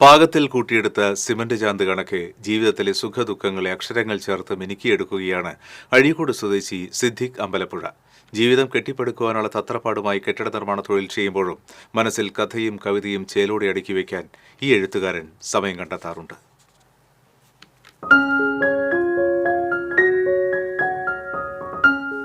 പാകത്തിൽ കൂട്ടിയെടുത്ത സിമന്റ് ചാന്ത് കണക്ക് ജീവിതത്തിലെ സുഖദുഃഖങ്ങളെ അക്ഷരങ്ങൾ ചേർത്ത് മിനുക്കിയെടുക്കുകയാണ് അഴീക്കോട് സ്വദേശി സിദ്ദിഖ് അമ്പലപ്പുഴ. ജീവിതം കെട്ടിപ്പടുക്കുവാനുള്ള തത്രപ്പാടുമായി കെട്ടിട നിർമ്മാണ തൊഴിൽ ചെയ്യുമ്പോഴും മനസ്സിൽ കഥയും കവിതയും ചേലോടെ അടുക്കി വയ്ക്കാൻ ഈ എഴുത്തുകാരൻ സമയം കണ്ടെത്താറുണ്ട്.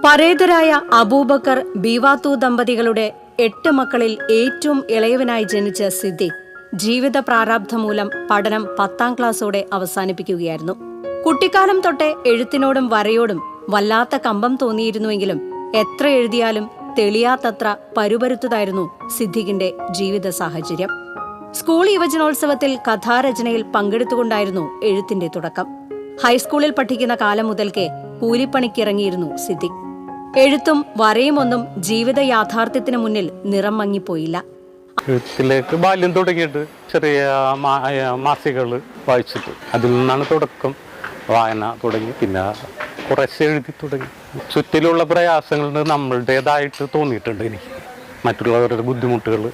പരേതരായ അബൂബക്കർ ബീവാത്തു ദമ്പതികളുടെ എട്ട് മക്കളിൽ ഏറ്റവും ഇളയവനായി ജനിച്ച സിദ്ദിഖ് ജീവിത പ്രാരാബ്ധം മൂലം പഠനം പത്താം ക്ലാസ്സോടെ അവസാനിപ്പിക്കുകയായിരുന്നു. കുട്ടിക്കാലം തൊട്ടേ എഴുത്തിനോടും വരയോടും വല്ലാത്ത കമ്പം തോന്നിയിരുന്നുവെങ്കിലും എത്ര എഴുതിയാലും തെളിയാത്തത്ര പരുപരുത്തതായിരുന്നു സിദ്ദിഖിന്റെ ജീവിത സാഹചര്യം. സ്കൂൾ യുവജനോത്സവത്തിൽ കഥാരചനയിൽ പങ്കെടുത്തുകൊണ്ടായിരുന്നു എഴുത്തിന്റെ തുടക്കം. ഹൈസ്കൂളിൽ പഠിക്കുന്ന കാലം മുതൽക്കേ കൂലിപ്പണിക്കിറങ്ങിയിരുന്നു സിദ്ദിഖ് എഴുത്തും വരയുമൊന്നും ജീവിത യാഥാർത്ഥ്യത്തിന് മുന്നിൽ നിറം മങ്ങിപ്പോയില്ല. എഴുത്തിലേക്ക് ബാല്യം തുടങ്ങിയിട്ട് ചെറിയ മാസികകൾ വായിച്ചിട്ട് അതിൽ നിന്നാണ് തുടക്കം വായന തുടങ്ങി. പിന്നെ കുറച്ച് എഴുതി തുടങ്ങി. ചുറ്റിലുള്ള പ്രയാസങ്ങൾ നമ്മളുടേതായിട്ട് തോന്നിയിട്ടുണ്ട് എനിക്ക്. മറ്റുള്ളവരുടെ ബുദ്ധിമുട്ടുകൾ.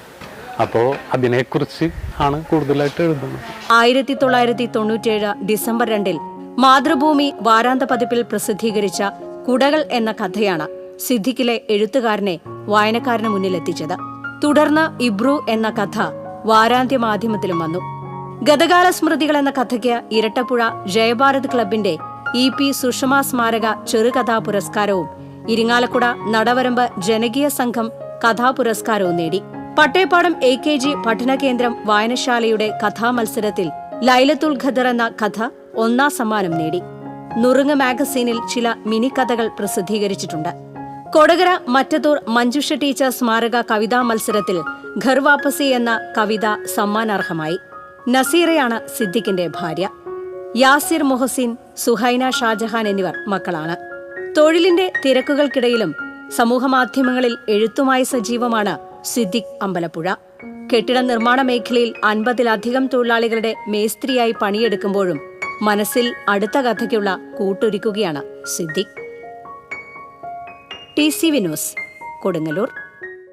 അപ്പോൾ അതിനെക്കുറിച്ച് ആണ് കൂടുതലായിട്ട് എഴുതുന്നത്. ആയിരത്തി തൊള്ളായിരത്തി തൊണ്ണൂറ്റേഴ് ഡിസംബർ രണ്ടിൽ മാതൃഭൂമി വാരാന്ത പതിപ്പിൽ പ്രസിദ്ധീകരിച്ച കുടകൾ എന്ന കഥയാണ് സിദ്ദിഖിലെ എഴുത്തുകാരനെ വായനക്കാരന് മുന്നിലെത്തിച്ചത്. തുടർന്ന് ഇബ്രു എന്ന കഥ വാരാന്ത്യ മാധ്യമത്തിലും വന്നു. ഗതകാല സ്മൃതികൾ എന്ന കഥയ്ക്ക് ഇരട്ടപ്പുഴ ജയഭാരത് ക്ലബിന്റെ ഇ പി സുഷമ സ്മാരക ചെറുകഥാ പുരസ്കാരവും ഇരിങ്ങാലക്കുട നടവരമ്പ് ജനകീയ സംഘം കഥാപുരസ്കാരവും നേടി. പട്ടേപ്പാടം എ കെ ജി പഠനകേന്ദ്രം വായനശാലയുടെ കഥാമത്സരത്തിൽ ലൈലത്തുൽ ഖദർ എന്ന കഥ ഒന്നാം സമ്മാനം നേടി. നുറുങ്ങ് മാഗസീനിൽ ചില മിനി കഥകൾ പ്രസിദ്ധീകരിച്ചിട്ടുണ്ട്. കൊടകര മറ്റത്തൂർ മഞ്ജുഷ ടീച്ചർ സ്മാരക കവിതാ മത്സരത്തിൽ ഘർ വാപ്പസി എന്ന കവിത സമ്മാനാർഹമായി. നസീറയാണ് സിദ്ദിഖിന്റെ ഭാര്യ. യാസിർ മൊഹസിൻ സുഹൈന ഷാജഹാൻ എന്നിവർ മക്കളാണ്. തൊഴിലിന്റെ തിരക്കുകൾക്കിടയിലും സമൂഹമാധ്യമങ്ങളിൽ എഴുത്തുമായി സജീവമാണ് സിദ്ദിഖ് അമ്പലപ്പുഴ. കെട്ടിട നിർമ്മാണ മേഖലയിൽ അൻപതിലധികം തൊഴിലാളികളുടെ മേസ്ത്രിയായി പണിയെടുക്കുമ്പോഴും മനസ്സിൽ അടുത്ത കഥയ്ക്കുള്ള കൂട്ടൊരുക്കുകയാണ് Siddique. T C Vinos Kodungallur